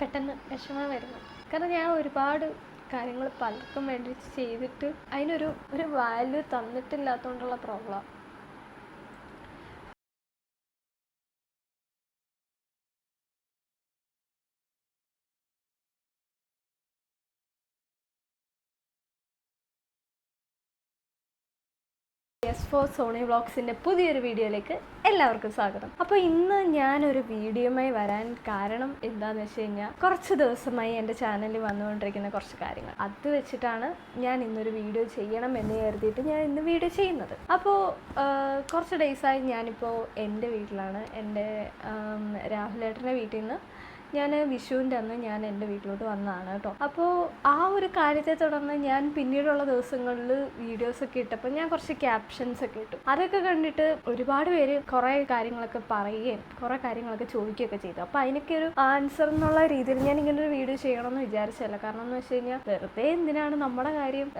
പെട്ടെന്ന് വിഷമം വരുന്നു. കാരണം ഞാൻ ഒരുപാട് കാര്യങ്ങൾ പലർക്കും വേണ്ടി ചെയ്തിട്ട് അതിനൊരു ഒരു വാല്യൂ തന്നിട്ടില്ലാത്തതുകൊണ്ടുള്ള പ്രോബ്ലം ഫോർ സോണി വ്ളോഗ്സിന്റെ പുതിയൊരു വീഡിയോയിലേക്ക് എല്ലാവർക്കും സ്വാഗതം. അപ്പോൾ ഇന്ന് ഞാനൊരു വീഡിയോയുമായി വരാൻ കാരണം എന്താണെന്ന് വെച്ച് കഴിഞ്ഞാൽ കുറച്ച് ദിവസമായി എന്റെ ചാനലിൽ വന്നുകൊണ്ടിരിക്കുന്ന കുറച്ച് കാര്യങ്ങൾ. അത് വെച്ചിട്ടാണ് ഞാൻ ഇന്നൊരു വീഡിയോ ചെയ്യണം എന്ന് കരുതിയിട്ട് ഞാൻ ഇന്ന് വീഡിയോ ചെയ്യുന്നത്. അപ്പോൾ കുറച്ച് ഡേയ്സായി ഞാനിപ്പോൾ എന്റെ വീട്ടിലാണ്. എന്റെ രാഹുലേട്ടന്റെ വീട്ടിൽ നിന്ന് ഞാൻ വിഷുവിന്റെ അന്ന് ഞാൻ എന്റെ വീട്ടിലോട്ട് വന്നതാണ് കേട്ടോ. അപ്പോൾ ആ ഒരു കാര്യത്തെ തുടർന്ന് ഞാൻ പിന്നീടുള്ള ദിവസങ്ങളിൽ വീഡിയോസൊക്കെ ഇട്ടപ്പോൾ ഞാൻ കുറച്ച് ക്യാപ്ഷൻസ് ഒക്കെ ഇട്ടു. അതൊക്കെ കണ്ടിട്ട് ഒരുപാട് പേര് കുറേ കാര്യങ്ങളൊക്കെ പറയുകയും കുറേ കാര്യങ്ങളൊക്കെ ചോദിക്കുകയൊക്കെ ചെയ്തു. അപ്പോൾ അതിനൊക്കെ ഒരു ആൻസർ എന്നുള്ള രീതിയിൽ ഞാൻ ഇങ്ങനെ ഒരു വീഡിയോ ചെയ്യണമെന്ന് വിചാരിച്ചല്ല കാരണം എന്ന് വെച്ച് കഴിഞ്ഞാൽ വെറുതെ എന്തിനാണ് നമ്മുടെ കാര്യം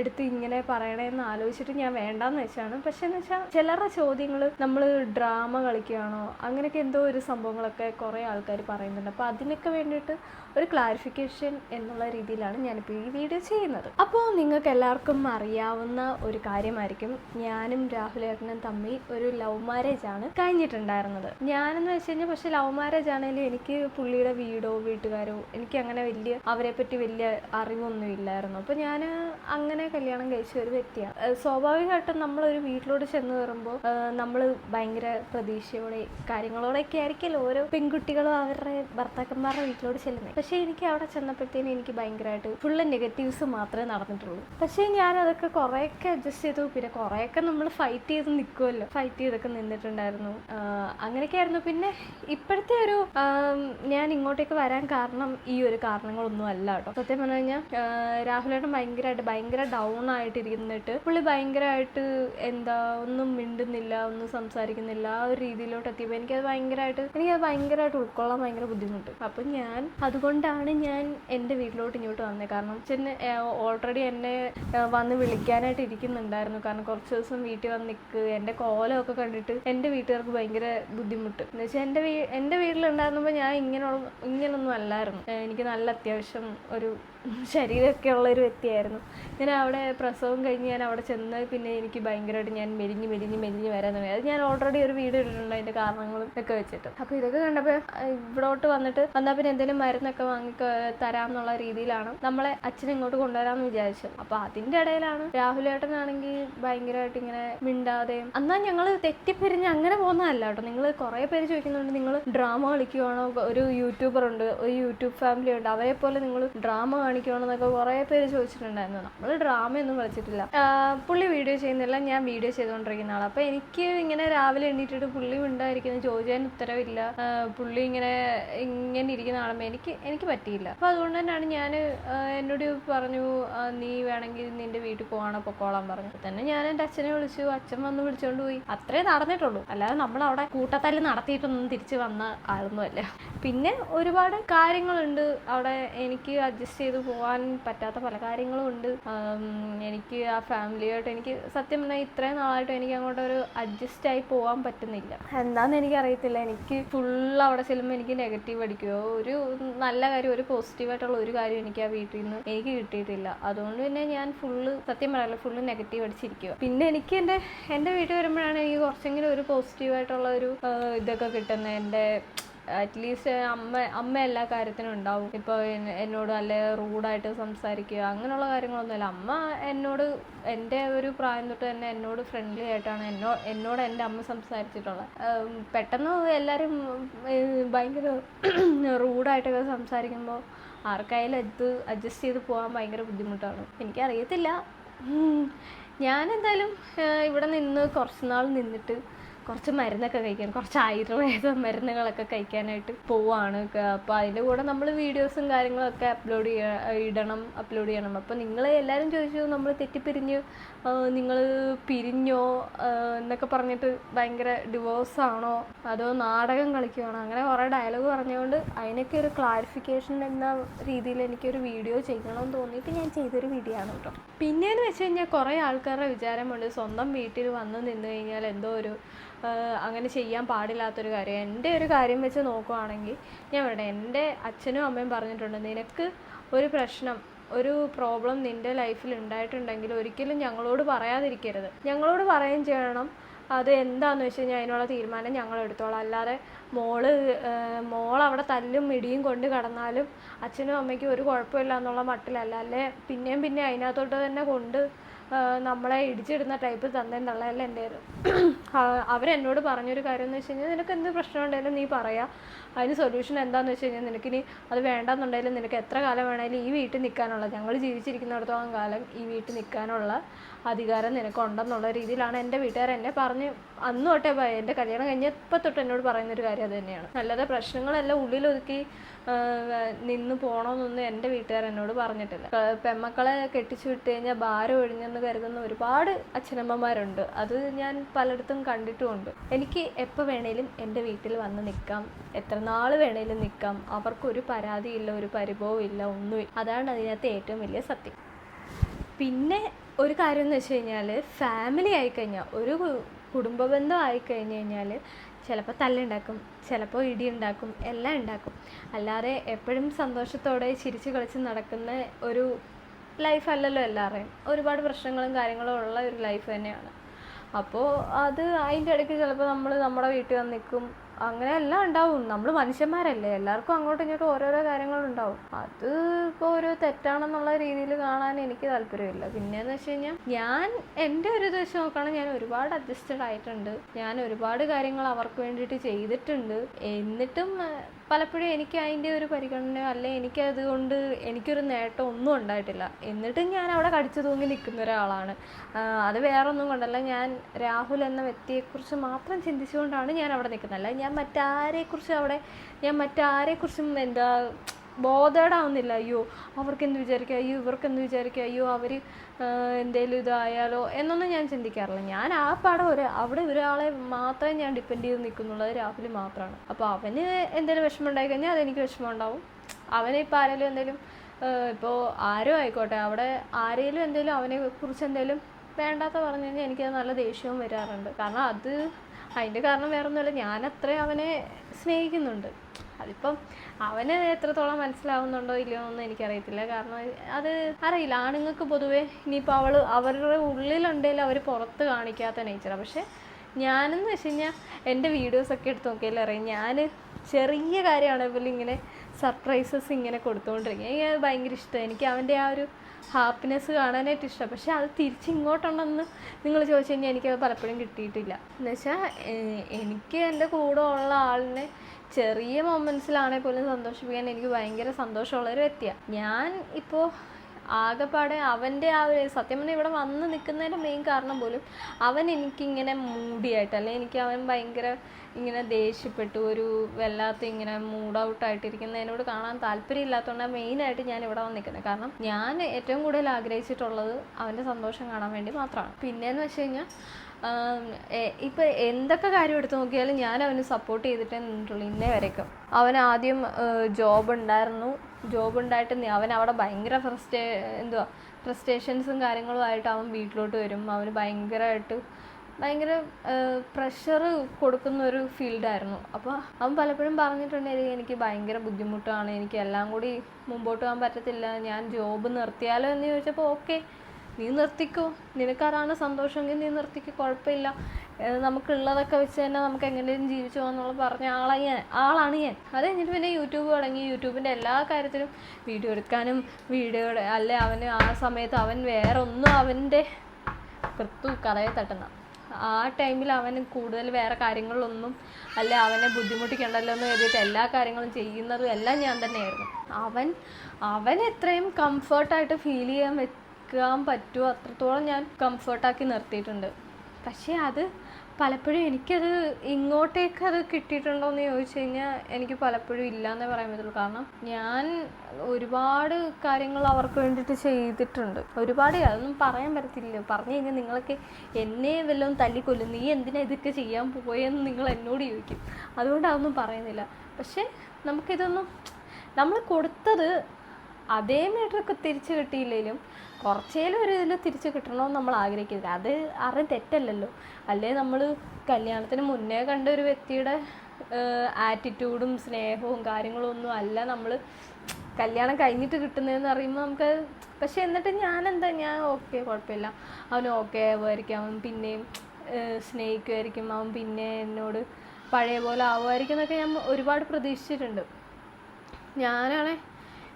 എടുത്ത് ഇങ്ങനെ പറയണേന്ന് ആലോചിച്ചിട്ട് ഞാൻ വേണ്ടാന്ന് വെച്ചാണ്. പക്ഷേ എന്ന് വെച്ചാൽ ചിലരുടെ ചോദ്യങ്ങൾ നമ്മൾ ഡ്രാമ കളിക്കുകയാണോ അങ്ങനെയൊക്കെ എന്തോ ഒരു സംഭവങ്ങളൊക്കെ കുറേ ആൾക്കാർ പറയുന്നുണ്ട്. അപ്പോൾ അതിനൊക്കെ വേണ്ടിയിട്ട് ഒരു ക്ലാരിഫിക്കേഷൻ എന്നുള്ള രീതിയിലാണ് ഞാനിപ്പോൾ ഈ വീഡിയോ ചെയ്യുന്നത്. അപ്പോൾ നിങ്ങൾക്ക് എല്ലാവർക്കും അറിയാവുന്ന ഒരു കാര്യമായിരിക്കും ഞാനും രാഹുലേട്ടനും തമ്മിൽ ഒരു ലവ് മാരേജ് ആണ് കഴിഞ്ഞിട്ടുണ്ടായിരുന്നത്. ഞാനെന്ന് വെച്ച് കഴിഞ്ഞാൽ പക്ഷേ ലവ് മാരേജ് ആണെങ്കിലും എനിക്ക് പുള്ളിയുടെ വീടോ വീട്ടുകാരോ എനിക്ക് അങ്ങനെ വലിയ അവരെ പറ്റി വലിയ അറിവൊന്നും ഇല്ലായിരുന്നു. അപ്പോൾ ഞാൻ അങ്ങനെ കല്യാണം കഴിച്ച ഒരു വ്യക്തിയാണ്. സ്വാഭാവികമായിട്ടും നമ്മളൊരു വീട്ടിലോട്ട് ചെന്ന് കയറുമ്പോൾ നമ്മൾ ഭയങ്കര പ്രതീക്ഷയോടെ കാര്യങ്ങളോടെയൊക്കെ ആയിരിക്കില്ല ഓരോ പെൺകുട്ടികളും അവരുടെ ഭർത്താക്കന്മാരുടെ വീട്ടിലോട് ചെല്ലുന്നത് പക്ഷേ എനിക്ക് അവിടെ ചെന്നപ്പോഴത്തേനും എനിക്ക് ഭയങ്കരമായിട്ട് ഫുള്ള് നെഗറ്റീവ്സ് മാത്രമേ നടന്നിട്ടുള്ളൂ. പക്ഷേ ഞാൻ അതൊക്കെ കുറേയൊക്കെ അഡ്ജസ്റ്റ് ചെയ്തു. പിന്നെ കുറേയൊക്കെ നമ്മൾ ഫൈറ്റ് ചെയ്ത് നിൽക്കുമല്ലോ ഫൈറ്റ് ചെയ്തൊക്കെ നിന്നിട്ടുണ്ടായിരുന്നു. അങ്ങനെയൊക്കെ അങ്ങനെയൊക്കെയായിരുന്നു. പിന്നെ ഇപ്പോഴത്തെ ഒരു ഞാൻ ഇങ്ങോട്ടേക്ക് വരാൻ കാരണം ഈ ഒരു കാരണങ്ങളൊന്നും അല്ല കേട്ടോ. സത്യം പറഞ്ഞു കഴിഞ്ഞാൽ രാഹുലേട്ടൻ ഭയങ്കരമായിട്ട് ഭയങ്കര ഡൗൺ ആയിട്ടിരിക്കുന്നിട്ട് പുള്ളി ഭയങ്കരമായിട്ട് എന്താ ഒന്നും മിണ്ടുന്നില്ല ഒന്നും സംസാരിക്കുന്നില്ല ആ ഒരു രീതിയിലോട്ട് എത്തിയപ്പോൾ എനിക്കത് ഭയങ്കരമായിട്ട് എനിക്കത് ഭയങ്കരമായിട്ട് ഉൾക്കൊള്ളാൻ ഭയങ്കര ബുദ്ധിമുട്ട് അപ്പം ഞാൻ അതുകൊണ്ടാണ് ഞാൻ എന്റെ വീട്ടിലോട്ട് ഇങ്ങോട്ട് വന്നത് കാരണം ചെന്ന് ഓൾറെഡി എന്നെ വന്ന് വിളിക്കാനായിട്ട് ഇരിക്കുന്നുണ്ടായിരുന്നു. കാരണം കുറച്ച് ദിവസം വീട്ടിൽ വന്ന് നിൽക്ക് എന്റെ കോലമൊക്കെ കണ്ടിട്ട് എന്റെ വീട്ടുകാർക്ക് ഭയങ്കര ബുദ്ധിമുട്ട്. എന്ന് വെച്ചാൽ എന്റെ വീ എന്റെ വീട്ടിലുണ്ടായിരുന്നപ്പോൾ ഞാൻ ഇങ്ങനെ ഇങ്ങനൊന്നും അല്ലായിരുന്നു. എനിക്ക് നല്ല അത്യാവശ്യം ഒരു ശരീരമൊക്കെ ഉള്ള ഒരു വ്യക്തിയായിരുന്നു. ഞാൻ അവിടെ പ്രസവം കഴിഞ്ഞ് ഞാൻ അവിടെ ചെന്ന് പിന്നെ എനിക്ക് ഭയങ്കരമായിട്ട് ഞാൻ മെലിഞ്ഞ് മെലിഞ്ഞ് മെലിഞ്ഞ് വരാൻ തുടങ്ങി. അത് ഞാൻ ഓൾറെഡി ഒരു വീട് ഇട്ടിട്ടുണ്ട് അതിന്റെ കാരണങ്ങളും ഒക്കെ വെച്ചിട്ട്. അപ്പോൾ ഇതൊക്കെ കണ്ടപ്പോൾ ഇവിടോട്ട് വന്നിട്ട് വന്നാൽ പിന്നെ എന്തെങ്കിലും മരുന്നൊക്കെ വാങ്ങി തരാന്നുള്ള രീതിയിലാണ് നമ്മളെ അച്ഛൻ ഇങ്ങോട്ട് കൊണ്ടുവരാന്ന് വിചാരിച്ചത്. അപ്പോൾ അതിന്റെ ഇടയിലാണ് രാഹുലേട്ടനാണെങ്കിൽ ഭയങ്കരമായിട്ട് ഇങ്ങനെ മിണ്ടാതെയും എന്നാൽ ഞങ്ങൾ തെറ്റിപ്പിരിഞ്ഞ് അങ്ങനെ പോകുന്നതല്ല കേട്ടോ. നിങ്ങൾ കുറേ പേര് ചോദിക്കുന്നുണ്ട് നിങ്ങൾ ഡ്രാമ കളിക്കുവാണോ? ഒരു യൂട്യൂബർ ഉണ്ട് ഒരു യൂട്യൂബ് ഫാമിലി ഉണ്ട് അവരെ പോലെ നിങ്ങൾ ഡ്രാമ കാണിക്കുവാണോ എന്നൊക്കെ കുറേ പേര് ചോദിച്ചിട്ടുണ്ടായിരുന്നു. നമ്മൾ ഡ്രാമയൊന്നും കളിച്ചിട്ടില്ല. വിളിച്ചിട്ടില്ല പുള്ളി വീഡിയോ ചെയ്യുന്നില്ല ഞാൻ വീഡിയോ ചെയ്തുകൊണ്ടിരിക്കുന്ന ആളാണ് അപ്പോൾ എനിക്ക് ഇങ്ങനെ രാവിലെ എണ്ണീറ്റിട്ട് പുള്ളി മിണ്ടായിരിക്കുന്നു ചോദിച്ചാൽ ഉത്തരവില്ല. പുള്ളി ഇങ്ങനെ ഇങ്ങനെ ഇരിക്കുന്ന കാണുമ്പോൾ എനിക്ക് എനിക്ക് പറ്റിയില്ല. അപ്പോൾ അതുകൊണ്ട് തന്നെയാണ് ഞാൻ എന്നോട് പറഞ്ഞു നീ വേണമെങ്കിൽ നിന്റെ വീട്ടിൽ പോകാണോ പൊക്കോളാൻ പറഞ്ഞു. തന്നെ ഞാൻ എന്റെ അച്ഛനെ വിളിച്ചു. അച്ഛൻ വന്ന് വിളിച്ചുകൊണ്ട് പോയി. അത്രേ നടന്നിട്ടുള്ളൂ. അല്ലാതെ നമ്മൾ അവിടെ കൂട്ടത്തല്ല് നടത്തിയിട്ടൊന്നും തിരിച്ചു വന്ന ആളൊന്നുമല്ല പിന്നെ ഒരുപാട് കാര്യങ്ങളുണ്ട്. അവിടെ എനിക്ക് അഡ്ജസ്റ്റ് ചെയ്ത് പോകാൻ പറ്റാത്ത പല കാര്യങ്ങളും ഉണ്ട്. എനിക്ക് ആ ഫാമിലിയായിട്ട് എനിക്ക് സത്യം പറഞ്ഞാൽ ഇത്രയും നാളായിട്ട് എനിക്ക് അങ്ങോട്ട് ഒരു അഡ്ജസ്റ്റ് ആയി പോകാൻ പറ്റുന്നില്ല. എന്താണെന്ന് എനിക്ക് അറിയത്തില്ല എനിക്ക് ഫുൾ അവിടെ ചെല്ലുമ്പോൾ എനിക്ക് നെഗറ്റീവ് അടിക്കുമോ ഒരു നല്ല കാര്യം ഒരു പോസിറ്റീവായിട്ടുള്ള ഒരു കാര്യം എനിക്ക് ആ വീട്ടിൽ നിന്ന് എനിക്ക് കിട്ടിയിട്ടില്ല. അതുകൊണ്ട് തന്നെ ഞാൻ ഫുള്ള് സത്യം പറയാനുള്ള ഫുള്ള് നെഗറ്റീവ് അടിച്ചിരിക്കുക പിന്നെ എനിക്ക് എന്റെ എന്റെ വീട്ടിൽ വരുമ്പോഴാണ് എനിക്ക് കുറച്ചെങ്കിലും ഒരു പോസിറ്റീവായിട്ടുള്ള ഒരു ഇതൊക്കെ കിട്ടുന്നത്. എന്റെ അറ്റ്ലീസ്റ്റ് അമ്മ അമ്മ എല്ലാ കാര്യത്തിനും ഉണ്ടാവും. ഇപ്പോൾ എന്നോട് നല്ല റൂഡായിട്ട് സംസാരിക്കുക അങ്ങനെയുള്ള കാര്യങ്ങളൊന്നുമില്ല. അമ്മ എന്നോട് എന്റെ ഒരു പ്രായം തൊട്ട് തന്നെ എന്നോട് ഫ്രണ്ട്ലി ആയിട്ടാണ് എന്നോ എന്നോട് എന്റെ അമ്മ സംസാരിച്ചിട്ടുള്ളത്. പെട്ടെന്ന് എല്ലാവരും ഭയങ്കര റൂഡായിട്ടൊക്കെ സംസാരിക്കുമ്പോൾ ആർക്കായാലും അത് അഡ്ജസ്റ്റ് ചെയ്ത് പോകാൻ ഭയങ്കര ബുദ്ധിമുട്ടാണ്. എനിക്കറിയത്തില്ല. ഞാനെന്തായാലും ഇവിടെ നിന്ന് കുറച്ച് നാൾ നിന്നിട്ട് കുറച്ച് മരുന്നൊക്കെ കഴിക്കാൻ കുറച്ച് ആയുർവേദ മരുന്നുകളൊക്കെ കഴിക്കാനായിട്ട് പോവാണ്. അപ്പോൾ അതിന്റെ കൂടെ നമ്മൾ വീഡിയോസും കാര്യങ്ങളൊക്കെ അപ്ലോഡ് ചെയ്യ ഇടണം അപ്ലോഡ് ചെയ്യണം. അപ്പോൾ നിങ്ങൾ എല്ലാവരും ചോദിച്ചു നമ്മൾ തെറ്റിപ്പിരിഞ്ഞ് നിങ്ങൾ പിരിഞ്ഞോ എന്നൊക്കെ പറഞ്ഞിട്ട് ഭയങ്കര ഡിവോഴ്സ് ആണോ അതോ നാടകം കളിക്കുവാണോ അങ്ങനെ കുറേ ഡയലോഗ് പറഞ്ഞുകൊണ്ട് അതിനൊക്കെ ഒരു ക്ലാരിഫിക്കേഷൻ എന്ന രീതിയിൽ എനിക്കൊരു വീഡിയോ ചെയ്യണമെന്ന് തോന്നിയിട്ട് ഞാൻ ചെയ്തൊരു വീഡിയോ ആണ് കേട്ടോ പിന്നെയെന്ന് വെച്ച് കഴിഞ്ഞാൽ കുറേ ആൾക്കാരുടെ വിചാരമുണ്ട് സ്വന്തം വീട്ടിൽ വന്ന് നിന്ന് കഴിഞ്ഞാൽ എന്തോ ഒരു അങ്ങനെ ചെയ്യാൻ പാടില്ലാത്തൊരു കാര്യം. എന്റെ ഒരു കാര്യം വെച്ച് നോക്കുവാണെങ്കിൽ ഞാൻ പറയട്ടെ എന്റെ അച്ഛനും അമ്മയും പറഞ്ഞിട്ടുണ്ട് നിനക്ക് ഒരു പ്രശ്നം ഒരു പ്രോബ്ലം നിന്റെ ലൈഫിൽ ഉണ്ടായിട്ടുണ്ടെങ്കിൽ ഒരിക്കലും ഞങ്ങളോട് പറയാതിരിക്കരുത്. ഞങ്ങളോട് പറയുകയും ചെയ്യണം. അത് എന്താന്ന് വെച്ച് കഴിഞ്ഞാൽ അതിനുള്ള തീരുമാനം ഞങ്ങൾ എടുത്തോളാം. അല്ലാതെ മോൾ മോൾ അവിടെ തല്ലും മിടിയും കൊണ്ട് കടന്നാലും അച്ഛനും അമ്മയ്ക്കും ഒരു കുഴപ്പമില്ല എന്നുള്ള മട്ടിലല്ല. അല്ലേ? പിന്നെയും പിന്നെ അതിനകത്തോട്ട് തന്നെ കൊണ്ട് നമ്മളെ ഇടിച്ചിടുന്ന ടൈപ്പ് തന്നെന്നുള്ളതല്ല എന്റെ അവരെന്നോട് പറഞ്ഞൊരു കാര്യം എന്ന് വെച്ച് കഴിഞ്ഞാൽ നിനക്ക് എന്ത് പ്രശ്നം ഉണ്ടെങ്കിലും നീ പറയാം. അതിന് സൊല്യൂഷൻ എന്താണെന്ന് വെച്ച് കഴിഞ്ഞാൽ നിനക്കിനി അത് വേണ്ടെന്നുണ്ടെങ്കിലും നിനക്ക് എത്ര കാലം വേണമെങ്കിലും ഈ വീട്ടിൽ നിൽക്കാനുള്ള ഞങ്ങൾ ജീവിച്ചിരിക്കുന്നിടത്തോളം കാലം ഈ വീട്ടിൽ നിൽക്കാനുള്ള അധികാരം നിനക്കുണ്ടെന്നുള്ള രീതിയിലാണ് എന്റെ വീട്ടുകാർ എന്നെ പറഞ്ഞ് അന്ന് തൊട്ടേ എന്റെ കല്യാണം കഴിഞ്ഞപ്പോൾ തൊട്ട് എന്നോട് പറയുന്നൊരു കാര്യം അത് തന്നെയാണ്. അല്ലാതെ പ്രശ്നങ്ങളെല്ലാം ഉള്ളിലൊതുക്കി നിന്ന് പോകണമെന്നൊന്നും എന്റെ വീട്ടുകാർ എന്നോട് പറഞ്ഞിട്ടില്ല. പെമ്മക്കളെ കെട്ടിച്ചു വിട്ട് കഴിഞ്ഞാൽ ഭാരം ഒഴിഞ്ഞെന്ന് കരുതുന്ന ഒരുപാട് അച്ഛനമ്മമാരുണ്ട്. അത് ഞാൻ പലയിടത്തും കണ്ടിട്ടുമുണ്ട്. എനിക്ക് എപ്പോൾ വേണേലും എന്റെ വീട്ടിൽ വന്ന് നിൽക്കാം. എത്ര നാൾ വേണേലും നിൽക്കാം. അവർക്കൊരു പരാതിയില്ല ഒരു പരിഭവം ഇല്ല ഒന്നുമില്ല അതാണ് അതിനകത്ത് ഏറ്റവും വലിയ സത്യം. പിന്നെ ഒരു കാര്യം എന്ന് വെച്ച് കഴിഞ്ഞാൽ ഫാമിലി ആയിക്കഴിഞ്ഞാൽ ഒരു കുടുംബബന്ധം കുടുംബ ബന്ധം ആയിക്കഴിഞ്ഞ് കഴിഞ്ഞാൽ ചിലപ്പോൾ തല്ലുണ്ടാക്കും ചിലപ്പോൾ ഇടി ഉണ്ടാക്കും എല്ലാം ഉണ്ടാക്കും. അല്ലാതെ എപ്പോഴും സന്തോഷത്തോടെ ചിരിച്ചു കളിച്ച് നടക്കുന്ന ഒരു ലൈഫ് അല്ലല്ലോ എല്ലാവരെയും ഒരുപാട് പ്രശ്നങ്ങളും കാര്യങ്ങളും ഉള്ള ഒരു ലൈഫ് തന്നെയാണ്. അപ്പോൾ അത് അതിന്റെ ഇടയ്ക്ക് ചിലപ്പോൾ നമ്മൾ നമ്മുടെ വീട്ടിൽ വന്ന് നിൽക്കും. അങ്ങനെ എല്ലാം ഉണ്ടാവും. നമ്മൾ മനുഷ്യന്മാരല്ലേ. എല്ലാവർക്കും അങ്ങോട്ടും ഇങ്ങോട്ടും ഓരോരോ കാര്യങ്ങളുണ്ടാവും അത് ഇപ്പോൾ ഒരു തെറ്റാണെന്നുള്ള രീതിയിൽ കാണാൻ എനിക്ക് താല്പര്യമില്ല. പിന്നെയെന്ന് വെച്ച് കഴിഞ്ഞാൽ ഞാൻ എന്റെ ഒരു ഇത് വെച്ച് നോക്കുകയാണെങ്കിൽ ഞാൻ ഒരുപാട് അഡ്ജസ്റ്റഡ് ആയിട്ടുണ്ട്. ഞാൻ ഒരുപാട് കാര്യങ്ങൾ അവർക്ക് വേണ്ടിയിട്ട് ചെയ്തിട്ടുണ്ട്. എന്നിട്ടും പലപ്പോഴും എനിക്ക് അതിന്റെ ഒരു പരിഗണനയോ അല്ലെ എനിക്കതുകൊണ്ട് എനിക്കൊരു നേട്ടം ഒന്നും ഉണ്ടായിട്ടില്ല. എന്നിട്ടും ഞാൻ അവിടെ കടിച്ചു തൂങ്ങി നിൽക്കുന്ന ഒരാളാണ്. അത് വേറൊന്നും കൊണ്ടല്ല. ഞാൻ രാഹുൽ എന്ന വ്യക്തിയെക്കുറിച്ച് മാത്രം ചിന്തിച്ചുകൊണ്ടാണ് ഞാൻ അവിടെ നിൽക്കുന്നത്. അല്ല ഞാൻ മറ്റാരെക്കുറിച്ചും അവിടെ ഞാൻ മറ്റാരെക്കുറിച്ചും എന്താ ബോധേഡാവുന്നില്ല അയ്യോ അവർക്ക് എന്ത് വിചാരിക്കുക അയ്യോ ഇവർക്ക് എന്ത് വിചാരിക്കുക അയ്യോ അവർ എന്തേലും ഇതായാലോ? എന്നൊന്നും ഞാൻ ചിന്തിക്കാറില്ല. ഞാൻ ആ പടം ഒരു അവിടെ ഒരാളെ മാത്രമേ ഞാൻ ഡിപ്പെൻഡ് ചെയ്ത് നിൽക്കുന്നുള്ളത് രാഹുൽ മാത്രമാണ്. അപ്പോൾ അവന് എന്തെങ്കിലും വിഷമം ഉണ്ടായി കഴിഞ്ഞാൽ അതെനിക്ക് വിഷമം ഉണ്ടാവും അവനെ ഇപ്പോൾ ആരെങ്കിലും എന്തെങ്കിലും ഇപ്പോൾ ആരും ആയിക്കോട്ടെ അവിടെ ആരെങ്കിലും എന്തെങ്കിലും അവനെ കുറിച്ച് എന്തെങ്കിലും വേണ്ടാത്ത പറഞ്ഞു കഴിഞ്ഞാൽ എനിക്കത് നല്ല ദേഷ്യവും വരാറുണ്ട്. കാരണം അത് അതിന്റെ കാരണം വേറെ ഒന്നുമല്ല ഞാൻ അത്രയും അവനെ സ്നേഹിക്കുന്നുണ്ട്. അതിപ്പം അവന് എത്രത്തോളം മനസ്സിലാവുന്നുണ്ടോ ഇല്ലയോ എന്നൊന്നും എനിക്കറിയത്തില്ല. കാരണം അത് അറിയില്ല. ആണുങ്ങൾക്ക് പൊതുവേ ഇനിയിപ്പോൾ അവൾ അവരുടെ ഉള്ളിലുണ്ടെങ്കിൽ അവർ പുറത്ത് കാണിക്കാത്ത നേച്ചറാണ് പക്ഷേ ഞാനെന്ന് വെച്ച് കഴിഞ്ഞാൽ എന്റെ വീഡിയോസൊക്കെ എടുത്ത് നോക്കിയാൽ അറിയാം. ഞാൻ ചെറിയ കാര്യമാണ് പോലും ഇങ്ങനെ സർപ്രൈസസ് ഇങ്ങനെ കൊടുത്തുകൊണ്ടിരിക്കുക എനിക്ക് ഭയങ്കര ഇഷ്ടമാണ് എനിക്ക് അവന്റെ ആ ഒരു ഹാപ്പിനെസ് കാണാനായിട്ട് ഇഷ്ടം. പക്ഷെ അത് തിരിച്ച് ഇങ്ങോട്ടുണ്ടെന്ന് നിങ്ങൾ ചോദിച്ചു കഴിഞ്ഞാൽ എനിക്കത് പലപ്പോഴും കിട്ടിയിട്ടില്ല. എന്ന് വെച്ചാൽ എനിക്ക് എന്റെ കൂടെ ഉള്ള ആളിനെ ചെറിയ മൊമെന്റ്സിലാണെങ്കിൽ പോലും സന്തോഷിപ്പിക്കാൻ എനിക്ക് ഭയങ്കര സന്തോഷമുള്ളൊരു വ്യക്തിയാണ് ഞാൻ ഇപ്പോൾ ആകെപ്പാടെ അവന്റെ ആ ഒരു സത്യം പറഞ്ഞാൽ ഇവിടെ വന്ന് നിൽക്കുന്നതിന്റെ മെയിൻ കാരണം പോലും അവൻ എനിക്കിങ്ങനെ മൂടിയായിട്ട് അല്ലെങ്കിൽ എനിക്ക് അവൻ ഭയങ്കര ഇങ്ങനെ ദേഷ്യപ്പെട്ടു ഒരു വല്ലാത്ത ഇങ്ങനെ മൂഡ് ഔട്ട് ആയിട്ടിരിക്കുന്നതിനോട് കാണാൻ താല്പര്യമില്ലാത്തതുകൊണ്ടാണ് മെയിനായിട്ട് ഞാൻ ഇവിടെ വന്ന് നിൽക്കുന്നത് കാരണം ഞാൻ ഏറ്റവും കൂടുതൽ ആഗ്രഹിച്ചിട്ടുള്ളത് അവന്റെ സന്തോഷം കാണാൻ വേണ്ടി മാത്രമാണ്. പിന്നെയെന്ന് വെച്ച് കഴിഞ്ഞാൽ ഇപ്പം എന്തൊക്കെ കാര്യം എടുത്തു നോക്കിയാലും ഞാൻ അവന് സപ്പോർട്ട് ചെയ്തിട്ടേ നിന്നിട്ടുള്ളൂ ഇന്നേ വരേക്കും. അവൻ ആദ്യം ജോബ് ഉണ്ടായിരുന്നു. ജോബ് ഉണ്ടായിട്ട് അവൻ അവിടെ ഭയങ്കര ഫ്രസ്റ്റേ എന്തുവാ ഫ്രസ്ട്രേഷൻസും കാര്യങ്ങളുമായിട്ട് അവൻ വീട്ടിലോട്ട് വരും. അവന് ഭയങ്കരമായിട്ട് ഭയങ്കര പ്രഷർ കൊടുക്കുന്ന ഒരു ഫീൽഡായിരുന്നു. അപ്പോൾ അവൻ പലപ്പോഴും പറഞ്ഞിട്ടുണ്ടെങ്കിൽ എനിക്ക് ഭയങ്കര ബുദ്ധിമുട്ടാണ്. എനിക്ക് എല്ലാം കൂടി മുമ്പോട്ട് പോകാൻ പറ്റത്തില്ല. ഞാൻ ജോബ് നിർത്തിയാലോ എന്ന് ചോദിച്ചപ്പോൾ ഓക്കെ. നീ നിർത്തിക്കോ. നിനക്കതാണ് സന്തോഷമെങ്കിൽ നീ നിർത്തിക്കോ. കുഴപ്പമില്ല. നമുക്കുള്ളതൊക്കെ വെച്ച് തന്നെ നമുക്ക് എങ്ങനെയും ജീവിച്ചു പോകാന്നുള്ള പറഞ്ഞ ആളാണ് ഞാൻ. ആളാണ് ഞാൻ. അത് കഴിഞ്ഞിട്ട് പിന്നെ യൂട്യൂബ് തുടങ്ങി. യൂട്യൂബിന്റെ എല്ലാ കാര്യത്തിലും വീഡിയോ എടുക്കാനും വീഡിയോ അല്ലെ അവന് ആ സമയത്ത് അവൻ വേറെ ഒന്നും അവന്റെ കൃത്തു കഥയെ തട്ടുന്ന. ആ ടൈമിൽ അവന് കൂടുതൽ വേറെ കാര്യങ്ങളിലൊന്നും അല്ല അവനെ ബുദ്ധിമുട്ടിക്കണ്ടല്ലോ എന്ന് കരുതിയിട്ട് എല്ലാ കാര്യങ്ങളും ചെയ്യുന്നതും എല്ലാം ഞാൻ തന്നെയായിരുന്നു. അവൻ അവൻ എത്രയും കംഫർട്ടായിട്ട് ഫീൽ ചെയ്യാൻ വെക്കാൻ പറ്റുമോ? അത്രത്തോളം ഞാൻ കംഫർട്ടാക്കി നിർത്തിയിട്ടുണ്ട്. പക്ഷേ അത് പലപ്പോഴും എനിക്കത് ഇങ്ങോട്ടേക്ക് അത് കിട്ടിയിട്ടുണ്ടോ എന്ന് ചോദിച്ചു കഴിഞ്ഞാൽ എനിക്ക് പലപ്പോഴും ഇല്ല എന്നേ പറയാൻ പറ്റുള്ളൂ. കാരണം ഞാൻ ഒരുപാട് കാര്യങ്ങൾ അവർക്ക് വേണ്ടിയിട്ട് ചെയ്തിട്ടുണ്ട്. ഒരുപാട് അതൊന്നും പറയാൻ പറ്റത്തില്ല പറഞ്ഞു കഴിഞ്ഞാൽ നിങ്ങളൊക്കെ എന്നെ വല്ലതും തല്ലിക്കൊല്ലും. നീ എന്തിനാ ഇതൊക്കെ ചെയ്യാൻ പോയെന്ന് നിങ്ങൾ എന്നോട് ചോദിക്കും. അതുകൊണ്ട് അതൊന്നും പറയുന്നില്ല. പക്ഷേ നമുക്കിതൊന്നും നമ്മൾ കൊടുത്തത് അതേ മീറ്ററൊക്കെ തിരിച്ചു കിട്ടിയില്ലെങ്കിലും കുറച്ചേലും ഒരു ഇതിൽ തിരിച്ച് കിട്ടണമെന്ന് നമ്മൾ ആഗ്രഹിക്കില്ല അത് ആരും തെറ്റല്ലല്ലോ. അല്ലേ നമ്മൾ കല്യാണത്തിന് മുന്നേ കണ്ട ഒരു വ്യക്തിയുടെ ആറ്റിറ്റ്യൂഡും സ്നേഹവും കാര്യങ്ങളും ഒന്നും അല്ല നമ്മൾ കല്യാണം കഴിഞ്ഞിട്ട് കിട്ടുന്നതെന്ന് അറിയുമ്പോൾ നമുക്ക് പക്ഷെ എന്നിട്ട് ഞാൻ എന്താ ഞാൻ ഓക്കെ കുഴപ്പമില്ല. അവൻ ഓക്കെ ആവുമായിരിക്കും. അവൻ പിന്നെയും സ്നേഹിക്കുമായിരിക്കും. അവൻ പിന്നെ എന്നോട് പഴയ പോലെ ആവുമായിരിക്കും എന്നൊക്കെ ഞാൻ ഒരുപാട് പ്രതീക്ഷിച്ചിട്ടുണ്ട്. ഞാനാണേ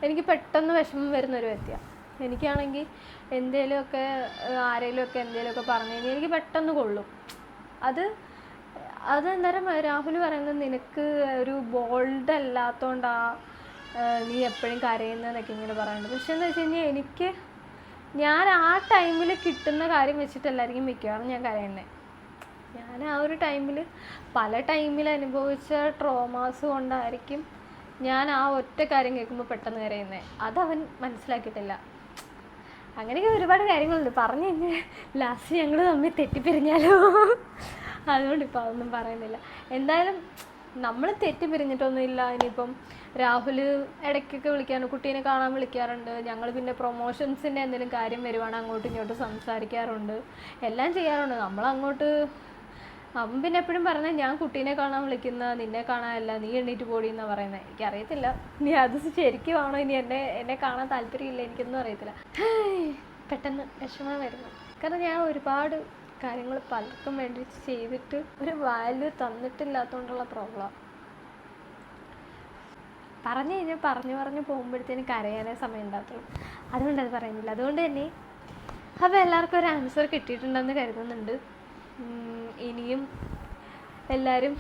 എനിക്ക് പെട്ടെന്ന് വിഷമം വരുന്നൊരു വ്യക്തിയാണ് എനിക്കാണെങ്കിൽ എന്തേലുമൊക്കെ ആരെങ്കിലുമൊക്കെ എന്തേലുമൊക്കെ പറഞ്ഞു കഴിഞ്ഞാൽ എനിക്ക് പെട്ടെന്ന് കൊള്ളും. അത് അതെന്തരം രാഹുൽ പറയുന്നത് നിനക്ക് ഒരു ബോൾഡ് അല്ലാത്തോണ്ടാ ഏഹ് നീ എപ്പോഴും കരയുന്നതെന്നൊക്കെ ഇങ്ങനെ പറയുന്നുണ്ട്. പക്ഷെ എന്താ വെച്ച് കഴിഞ്ഞാൽ എനിക്ക് ഞാൻ ആ ടൈമിൽ കിട്ടുന്ന കാര്യം വെച്ചിട്ടല്ലായിരിക്കും മിക്കവാറും ഞാൻ കരയുന്നത് ഞാൻ ആ ഒരു ടൈമിൽ പല ടൈമിൽ അനുഭവിച്ച ട്രോമാസ് കൊണ്ടായിരിക്കും ഞാൻ ആ ഒറ്റ കാര്യം കേൾക്കുമ്പോൾ പെട്ടെന്ന് കരയുന്നത് അതവൻ മനസ്സിലാക്കിയിട്ടില്ല. അങ്ങനെയൊക്കെ ഒരുപാട് കാര്യങ്ങളുണ്ട്. പറഞ്ഞു കഴിഞ്ഞാൽ ലാസ്റ്റ് ഞങ്ങൾ തമ്മിൽ തെറ്റിപ്പിരിഞ്ഞാലോ? അതുകൊണ്ട് ഇപ്പോൾ അതൊന്നും പറയുന്നില്ല. എന്തായാലും നമ്മൾ തെറ്റിപ്പിരിഞ്ഞിട്ടൊന്നുമില്ല. ഇനിയിപ്പം രാഹുൽ ഇടയ്ക്കൊക്കെ വിളിക്കാറുണ്ട് കുട്ടീനെ കാണാൻ വിളിക്കാറുണ്ട്. ഞങ്ങൾ പിന്നെ പ്രൊമോഷൻസിന്റെ എന്തെങ്കിലും കാര്യം വരുവാണ് അങ്ങോട്ടും ഇങ്ങോട്ടും സംസാരിക്കാറുണ്ട്. എല്ലാം ചെയ്യാറുണ്ട്. നമ്മൾ അങ്ങോട്ട് അവൻ പിന്നെ എപ്പോഴും പറഞ്ഞ ഞാൻ കുട്ടീനെ കാണാൻ വിളിക്കുന്ന നിന്നെ കാണാനല്ല നീ എണ്ണീറ്റ് പോടി എന്നാ പറയുന്നത് എനിക്കറിയത്തില്ല. നീ അത് ശരിക്കും ആണോ ഇനി എന്നെ എന്നെ കാണാൻ താല്പര്യമില്ല എനിക്കൊന്നും അറിയത്തില്ല. പെട്ടെന്ന് വിഷമം വരുന്നു. കാരണം ഞാൻ ഒരുപാട് കാര്യങ്ങൾ പലർക്കും വേണ്ടി ചെയ്തിട്ട് ഒരു വാല്യൂ തന്നിട്ടില്ലാത്തതുകൊണ്ടുള്ള പ്രോബ്ലം പറഞ്ഞു കഴിഞ്ഞാൽ പറഞ്ഞു പറഞ്ഞു പോകുമ്പോഴത്തേന് കരയാനേ സമയം ഉണ്ടാകത്തുള്ളൂ. അതുകൊണ്ട് അത് പറയുന്നില്ല. അതുകൊണ്ട് തന്നെ അപ്പോൾ എല്ലാവർക്കും ഒരു ആൻസർ കിട്ടിയിട്ടുണ്ടെന്ന് കരുതുന്നുണ്ട്. ഇനിയും എല്ലാവരും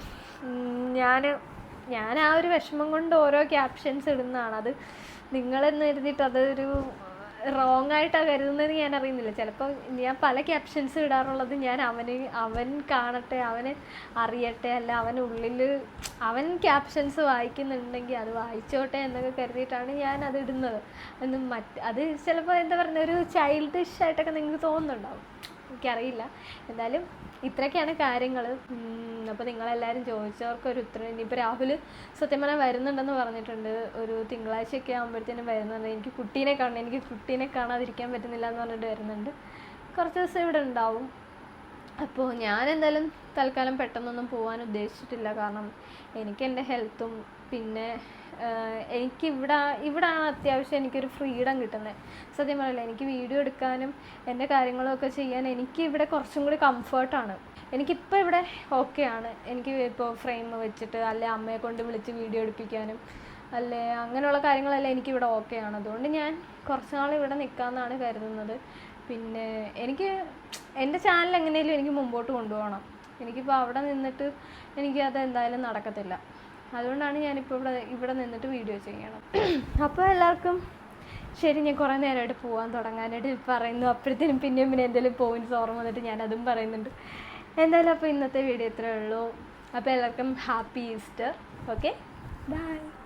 ഞാൻ ഞാൻ ആ ഒരു വിഷമം കൊണ്ട് ഓരോ ക്യാപ്ഷൻസ് ഇടുന്നതാണ്. അത് നിങ്ങളെന്ന് കരുതിയിട്ട് അതൊരു റോങ് ആയിട്ടാണ് കരുതുന്നത് ഞാൻ അറിയുന്നില്ല. ചിലപ്പോൾ ഞാൻ പല ക്യാപ്ഷൻസ് ഇടാറുള്ളത് ഞാൻ അവന് അവൻ കാണട്ടെ അവന് അറിയട്ടെ അല്ല അവൻ ഉള്ളിൽ അവൻ ക്യാപ്ഷൻസ് വായിക്കുന്നുണ്ടെങ്കിൽ അത് വായിച്ചോട്ടെ എന്നൊക്കെ കരുതിയിട്ടാണ് ഞാൻ അത് ഇടുന്നത്. എന്ന് മറ്റ് അത് ചിലപ്പോൾ എന്താ പറയുക ഒരു ചൈൽഡിഷ് ആയിട്ടൊക്കെ നിങ്ങൾക്ക് തോന്നുന്നുണ്ടാവും. എനിക്കറിയില്ല. എന്തായാലും ഇത്രയൊക്കെയാണ് കാര്യങ്ങൾ അപ്പോൾ നിങ്ങളെല്ലാവരും ചോദിച്ചവർക്ക് ഒരു ഉത്തരം. ഇനിയിപ്പോൾ രാഹുൽ സത്യം പറഞ്ഞാൽ വരുന്നുണ്ടെന്ന് പറഞ്ഞിട്ടുണ്ട്. ഒരു തിങ്കളാഴ്ചയൊക്കെ ആകുമ്പോഴത്തേനും വരുന്നുണ്ട്. എനിക്ക് കുട്ടീനെ കാണണം. എനിക്ക് കുട്ടീനെ കാണാതിരിക്കാൻ പറ്റുന്നില്ല എന്ന് പറഞ്ഞിട്ട് വരുന്നുണ്ട്. കുറച്ച് ദിവസം ഇവിടെ ഉണ്ടാവും. അപ്പോൾ ഞാൻ എന്തായാലും തൽക്കാലം പെട്ടെന്നൊന്നും പോകാൻ ഉദ്ദേശിച്ചിട്ടില്ല. കാരണം എനിക്ക് എന്റെ ഹെൽത്തും പിന്നെ എനിക്ക് ഇവിടെ ഇവിടാണ് അത്യാവശ്യം എനിക്കൊരു ഫ്രീഡം കിട്ടുന്നത് സത്യം പറയില്ല എനിക്ക് വീഡിയോ എടുക്കാനും എന്റെ കാര്യങ്ങളൊക്കെ ചെയ്യാൻ എനിക്ക് ഇവിടെ കുറച്ചും കൂടി കംഫർട്ടാണ് എനിക്കിപ്പോൾ ഇവിടെ ഓക്കെയാണ് എനിക്ക് ഇപ്പോൾ ഫ്രെയിം വെച്ചിട്ട് അല്ലെ അമ്മയെ കൊണ്ട് വിളിച്ച് വീഡിയോ എടുപ്പിക്കാനും അല്ലേ അങ്ങനെയുള്ള കാര്യങ്ങളെല്ലാം എനിക്കിവിടെ ഓക്കെയാണ് അതുകൊണ്ട് ഞാൻ കുറച്ച് നാൾ ഇവിടെ നിൽക്കാമെന്നാണ് കരുതുന്നത്. പിന്നെ എനിക്ക് എന്റെ ചാനൽ എങ്ങനെയും എനിക്ക് മുമ്പോട്ട് കൊണ്ടുപോകണം. എനിക്കിപ്പോൾ അവിടെ നിന്നിട്ട് എനിക്കത് എന്തായാലും നടക്കത്തില്ല. അതുകൊണ്ടാണ് ഞാനിപ്പോൾ ഇവിടെ ഇവിടെ നിന്നിട്ട് വീഡിയോ ചെയ്യണം അപ്പോൾ എല്ലാവർക്കും ശരി ഞാൻ കുറേ നേരമായിട്ട് പോകാൻ തുടങ്ങാനായിട്ട് പറയുന്നു. അപ്പോഴത്തേനും പിന്നെയും പിന്നെ എന്തെങ്കിലും പോയിന്റ്സ് ഓർമ്മ വന്നിട്ട് ഞാൻ അതും പറയുന്നുണ്ട്. എന്തായാലും അപ്പോൾ ഇന്നത്തെ വീഡിയോ ഇത്രയേ ഉള്ളൂ. അപ്പോൾ എല്ലാവർക്കും ഹാപ്പി ഈസ്റ്റർ ഓക്കെ ബൈ